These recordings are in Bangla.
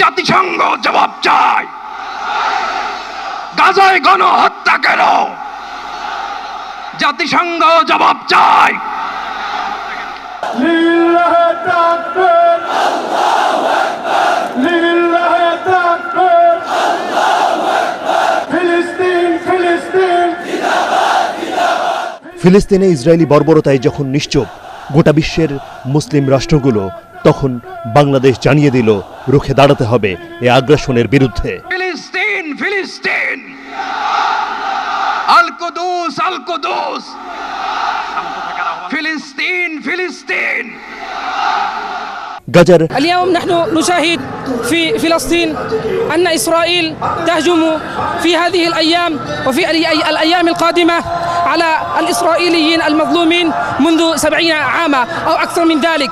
জাতিসংঘ জবাব চায় গাজায় গণহত্যা কেন? জাতিসংঘ জবাব চায় ফিলিস্তিনে ইসরায়েলি বর্বরতায় যখন নিশ্চুপ, গোটা বিশ্বের মুসলিম রাষ্ট্রগুলো তখন বাংলাদেশ জানিয়ে দিল রুখে দাঁড়াতে হবে এ আগ্রাসনের বিরুদ্ধে ফিলিস্তিন ফিলিস্তিন আল কুদুস আল কুদুস ফিলিস্তিন ফিলিস্তিন গাজার اليوم نحن نشاهد في فلسطين أن إسرائيل تهجم في هذه الأيام وفي الأي- الأيام القادمة على الإسرائيليين المظلومين منذ سبعين عاما أو أكثر من ذلك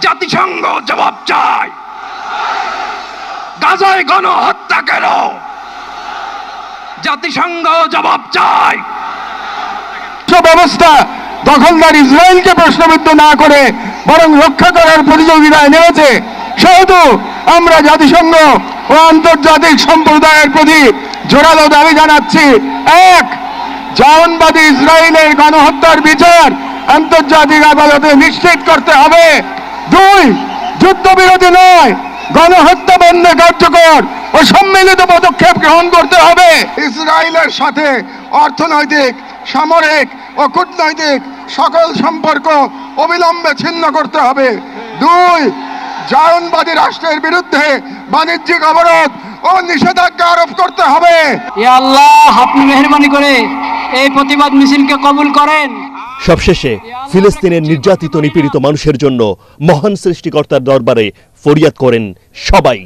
জাতিসংঘ জবাব চায়। গাজায় গণহত্যা কেন? জাতিসংঘ জবাব চায়। ব্যবস্থা দখলদার ইসরায়েলকে প্রশ্নবিদ্ধ না করে বরং রক্ষা করার প্রতিযোগিতায় নেমেছে। সেহেতু আমরা জাতিসংঘ ও আন্তর্জাতিক সম্প্রদায়ের প্রতি জোরালো দাবি জানাচ্ছি। এক জাওনবাদী ইসরায়েলের গণহত্যার বিচার আন্তর্জাতিক আদালতে নিশ্চিত করতে হবে। দুই যুদ্ধবিরতি নয়। গণহত্যা বন্ধে কার্যকর ও সম্মিলিত পদক্ষেপ গ্রহণ করতে হবে। ইসরায়েলের সাথে অর্থনৈতিক সামরিক ও কূটনৈতিক সকল সম্পর্ক অবিলম্বে ছিন্ন করতে হবে। দুই জায়নবাদী রাষ্ট্রের বিরুদ্ধে বাণিজ্যিক অবরোধ ও নিষেধাজ্ঞা আরোপ করতে হবে। আল্লাহ আপনি মেহরবানি করে এই প্রতিবাদ মিছিলকে কবুল করেন। সবশেষে ফিলিস্তিনের নির্যাতিত নিপীড়িত মানুষের জন্য মহান সৃষ্টিকর্তার দরবারে ফরিয়াদ করেন সবাই।